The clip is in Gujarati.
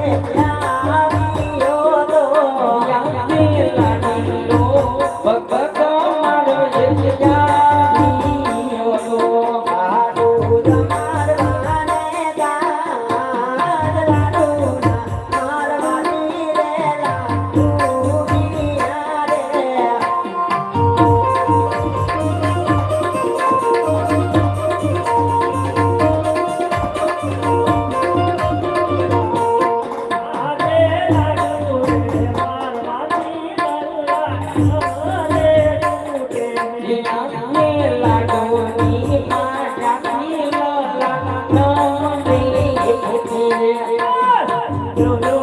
Yeah. Oh, no.